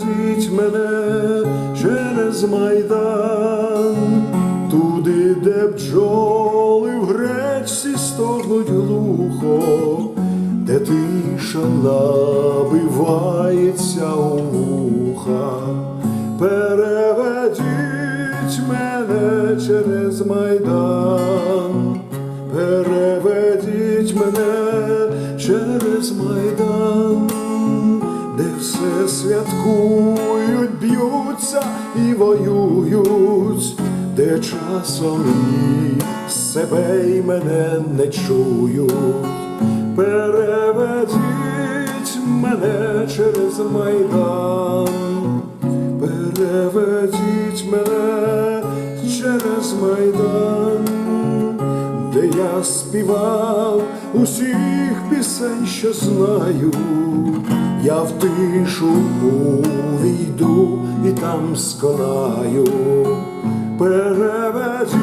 ведіть мене через майдан, туди, де бджоли в гречці стогнуть глухо, де тиша набивається у вуха. Переведіть мене через майдан, переведіть мене через майдан, все святкують, б'ються і воюють, де часом себе й мене не чують. Переведіть мене через майдан, переведіть мене через майдан, де я співав усіх пісень, що знаю, я в тишу увійду і там сконаю. Переведіть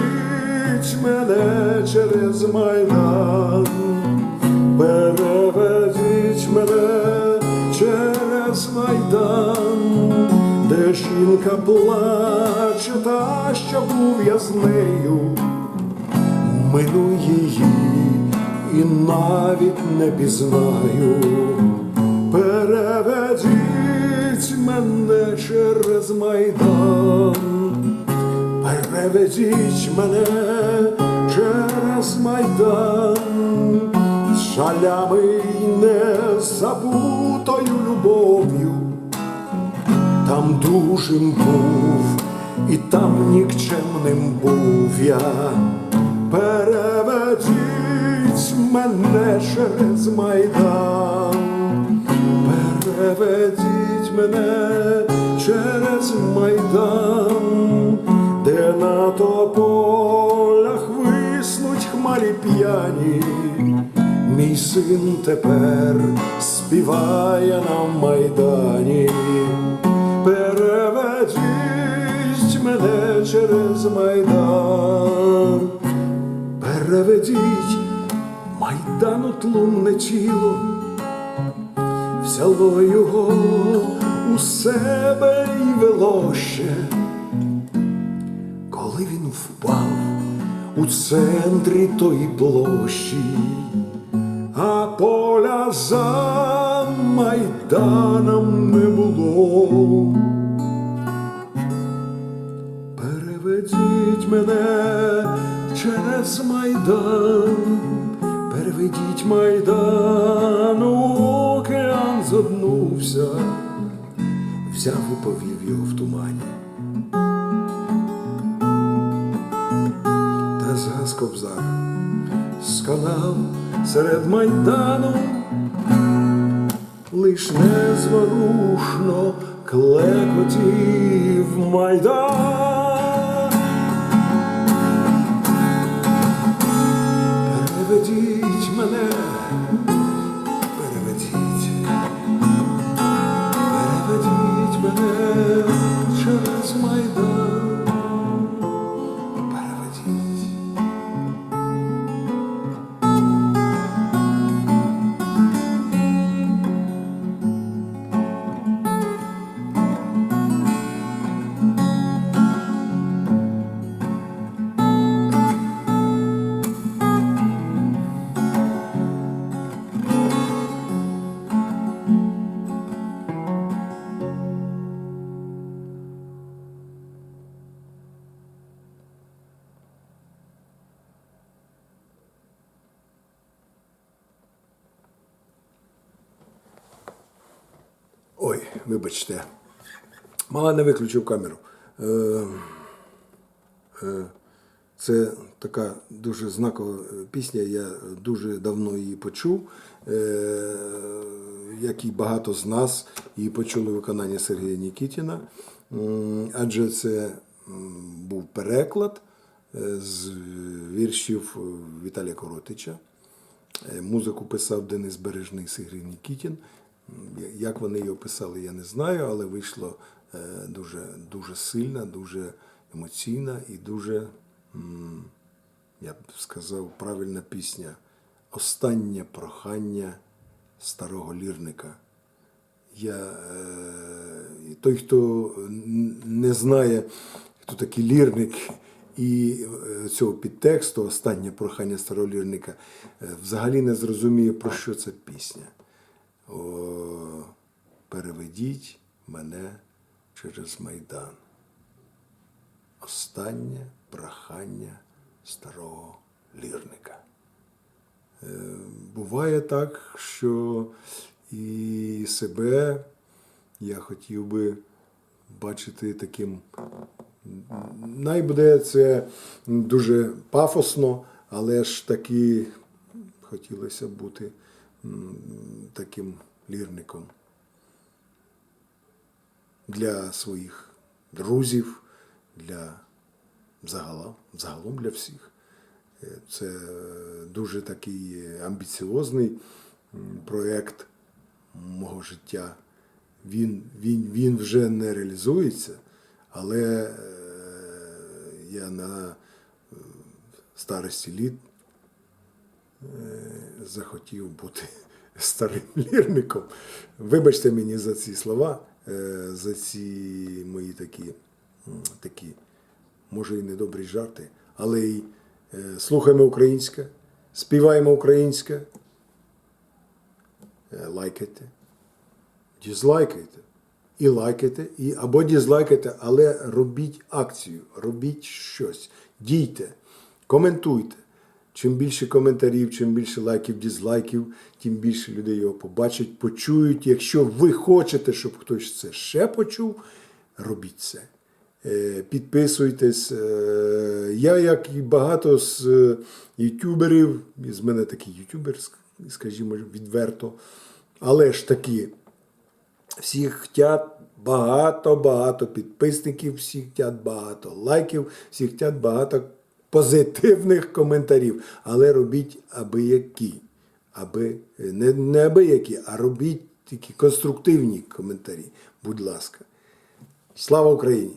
мене через майдан, переведіть мене через майдан, де жінка плаче, та що був я з нею, мину її і навіть не пізнаю. Мене через майдан. Переведіть мене через майдан, з шалями й незабутою любов'ю, там дужим був, і там нікчемним був я. Переведіть мене через майдан, переведіть мене через майдан, де на тополях виснуть хмарі п'яні. Мій син тепер співає на майдані. Переведіть мене через майдан, переведіть майдану тлумне тіло взяло його у себе і вело ще, коли він впав у центрі тої площі, а поля за майданом не було. Переведіть мене через майдан, переведіть майдан, океан заднувся, взяв і повів його в тумані. Та згас кобзар, сканав серед майдану, лиш незворушно клекотів майдан. Переведіть мене, Ой, вибачте. Мала не виключив камеру. Е, е, це така дуже знакова пісня. Я дуже давно її почув. Е, як і багато з нас її почули виконання Сергія Нікітіна. Адже це був переклад з віршів Віталія Коротича. Музику писав Денис Бережний Сигрій Нікітін. Як вони його писали, я не знаю, але вийшло е, дуже, дуже сильна, дуже емоційна і дуже, я б сказав, правильна пісня. Останнє прохання старого лірника. Я е, той, хто не знає, хто такий лірник і е, цього підтексту, останнє прохання старого лірника, е, взагалі не зрозуміє, про що це пісня. О, переведіть мене через Майдан. Останнє прохання старого лірника. Е, Буває так, що і себе я хотів би бачити таким. Най буде це дуже пафосно, але ж таки хотілося бути таким лірником для своїх друзів, для загалом, загалом для всіх. Е, Це дуже такий амбіціозний проєкт мого життя. Він, він, він вже не реалізується, але е, я на е, старості літ захотів бути старим лірником. Вибачте мені за ці слова, е, за ці мої такі, такі може і недобрі жарти, але й е, слухаємо українське, співаємо українське, е, лайкайте, дізлайкайте. І лайкайте, і, або дізлайкайте, але робіть акцію, робіть щось, дійте, коментуйте. Чим більше коментарів, чим більше лайків, дізлайків, тим більше людей його побачать, почують. Якщо ви хочете, щоб хтось це ще почув, робіть це. Е, Підписуйтесь. Е, Я, як і багато з е, ютуберів, і з мене такий ютубер, ск- скажімо, відверто, але ж таки, всі хотять багато-багато підписників, всі хотять багато лайків, всі хотять багато позитивних коментарів. Але робіть аби які. Аби, не, не аби які, а робіть такі конструктивні коментарі. Будь ласка. Слава Україні!